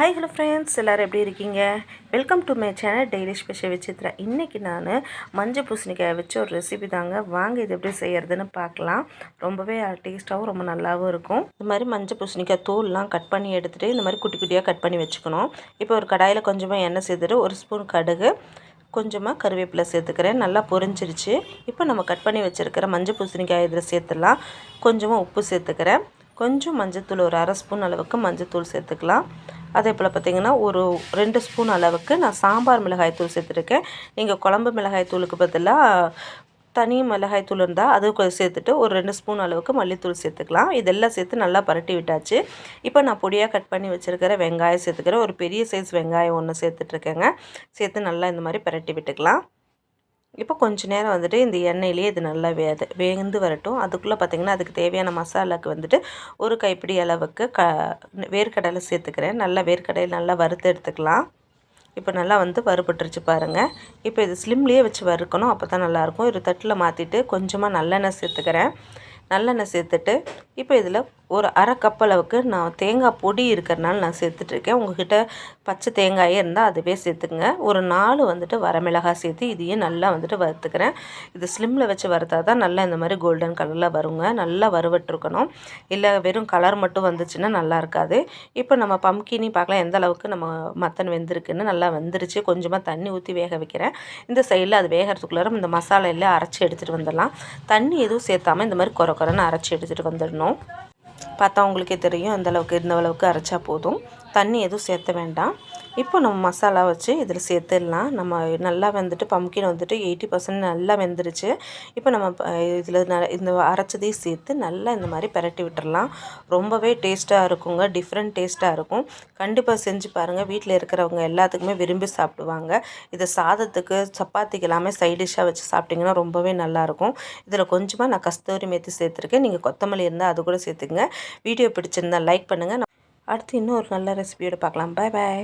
Hi hello friends எல்லோரும் எப்படி இருக்கீங்க? Welcome to my channel daily special Vichitra இன்றைக்கி நான் மஞ்சள் பூசணிக்காய் வச்சு ஒரு ரெசிபி தாங்க. வாங்க இது எப்படி செய்கிறதுன்னு பார்க்கலாம். ரொம்பவே டேஸ்ட்டாகவும் ரொம்ப நல்லாவும் இருக்கும். இந்த மாதிரி மஞ்சள் பூசணிக்காய் தோல்லாம் கட் பண்ணி எடுத்துகிட்டு இந்த மாதிரி குட்டி குட்டியாக கட் பண்ணி வச்சுக்கணும். இப்போ ஒரு கடாயில் கொஞ்சமாக எண்ணெய் சேர்த்துட்டு ஒரு ஸ்பூன் கடுகு கொஞ்சமாக கருவேப்பிலை சேர்த்துக்கிறேன். நல்லா பொரிஞ்சிருச்சு. இப்போ நம்ம கட் பண்ணி வச்சுருக்கிற மஞ்சள் பூசணிக்காய் இதில் சேர்த்துடலாம். கொஞ்சமாக உப்பு சேர்த்துக்கிறேன். கொஞ்சம் மஞ்சத்தூள் ஒரு அரை ஸ்பூன் அளவுக்கு மஞ்சத்தூள் சேர்த்துக்கலாம். அதே போல் பார்த்திங்கன்னா ஒரு ரெண்டு ஸ்பூன் அளவுக்கு நான் சாம்பார் மிளகாய் தூள் சேர்த்துருக்கேன். நீங்கள் குழம்பு மிளகாய் தூளுக்கு பதிலாக தனி மிளகாய் தூள் இருந்தால் அது சேர்த்துட்டு ஒரு ரெண்டு ஸ்பூன் அளவுக்கு மல்லித்தூள் சேர்த்துக்கலாம். இதெல்லாம் சேர்த்து நல்லா பரட்டி விட்டாச்சு. இப்போ நான் பொடியாக கட் பண்ணி வச்சுருக்கிற வெங்காயம் சேர்த்துக்கிறேன். ஒரு பெரிய சைஸ் வெங்காயம் ஒன்று சேர்த்துட்ருக்கேங்க சேர்த்து நல்லா இந்த மாதிரி பரட்டி விட்டுக்கலாம். இப்போ கொஞ்ச நேரம் வந்துட்டு இந்த எண்ணெயிலேயே இது நல்லா வேது வேந்து வரட்டும். அதுக்குள்ளே பார்த்திங்கன்னா அதுக்கு தேவையான மசாலாவுக்கு வந்துட்டு ஒரு கைப்பிடி அளவுக்கு க வேர்க்கடலை சேர்த்துக்கிறேன். நல்லா வேர்க்கடலை நல்லா வறுத்து எடுத்துக்கலாம். இப்போ நல்லா வந்து வறுபட்டுருச்சு பாருங்கள் இப்போ இது ஸ்லிம்லேயே வச்சு வறுக்கணும். அப்போ தான் நல்லாயிருக்கும். ஒரு தட்டில் மாற்றிட்டு கொஞ்சமாக நல்லெண்ணெய் சேர்த்துக்கிறேன். நல்லெண்ணெய் சேர்த்துட்டு இப்போ இதில் ஒரு அரை கப் அளவுக்கு நான் தேங்காய் பொடி இருக்கிறனால நான் சேர்த்துட்ருக்கேன். உங்ககிட்ட பச்சை தேங்காயே இருந்தால் அதுவே சேர்த்துக்குங்க. ஒரு நாலு வந்துட்டு வரமிளகாய் சேர்த்து இதையும் நல்லா வந்துட்டு வறுத்துக்கிறேன். இது ஸ்லிம்மில் வச்சு வறுத்தா தான் நல்லா இந்த மாதிரி கோல்டன் கலரில் வருங்க. நல்லா வறுவட்டுருக்கணும் இல்லை வெறும் கலர் மட்டும் வந்துச்சுன்னா நல்லா இருக்காது. இப்போ நம்ம பம்கினி பார்க்கலாம். எந்த அளவுக்கு நம்ம மத்தன் வெந்திருக்குன்னு நல்லா வெந்துருச்சு. கொஞ்சமாக தண்ணி ஊற்றி வேக வைக்கிறேன். இந்த சைடில் அது வேகிறதுக்குள்ளார இந்த மசாலா எல்லாம் அரைச்சி எடுத்துகிட்டு வந்துடலாம். தண்ணி எதுவும் சேர்த்தாமல் இந்த மாதிரி குறை குறைன்னு அரைச்சி எடுத்துகிட்டு வந்துடணும். பார்த்தா உங்களுக்கே தெரியும் அந்தளவுக்கு இந்த அளவுக்கு அரைச்சா போதும். தண்ணி எதுவும் சேர்த்த வேண்டாம். இப்போ நம்ம மசாலா வச்சு இதில் சேர்த்துடலாம். நம்ம நல்லா வந்துட்டு பம்கின் வந்துட்டு எயிட்டி பர்சன்ட் நல்லா வெந்துருச்சு. இப்போ நம்ம இதில் ந இந்த அரைச்சதையும் சேர்த்து நல்லா இந்த மாதிரி பரட்டி விட்டுடலாம். ரொம்பவே டேஸ்ட்டாக இருக்குங்க. டிஃப்ரெண்ட் டேஸ்ட்டாக இருக்கும். கண்டிப்பாக செஞ்சு பாருங்கள் வீட்டில் இருக்கிறவங்க எல்லாத்துக்குமே விரும்பி சாப்பிடுவாங்க. இதை சாதத்துக்கு சப்பாத்திக்கு எல்லாமே சைட் டிஷ்ஷாக வச்சு சாப்பிட்டிங்கன்னா ரொம்பவே நல்லாயிருக்கும் இதில் கொஞ்சமாக நான் கஸ்தூரி மேத்தி சேர்த்துருக்கேன். நீங்கள் கொத்தமல்லி இருந்தால் அது கூட சேர்த்துங்க வீடியோ பிடிச்சிருந்தால் லைக் பண்ணுங்கள் அடுத்து இன்னும் ஒரு நல்ல ரெசிபியோடு பார்க்கலாம். பாய் பாய்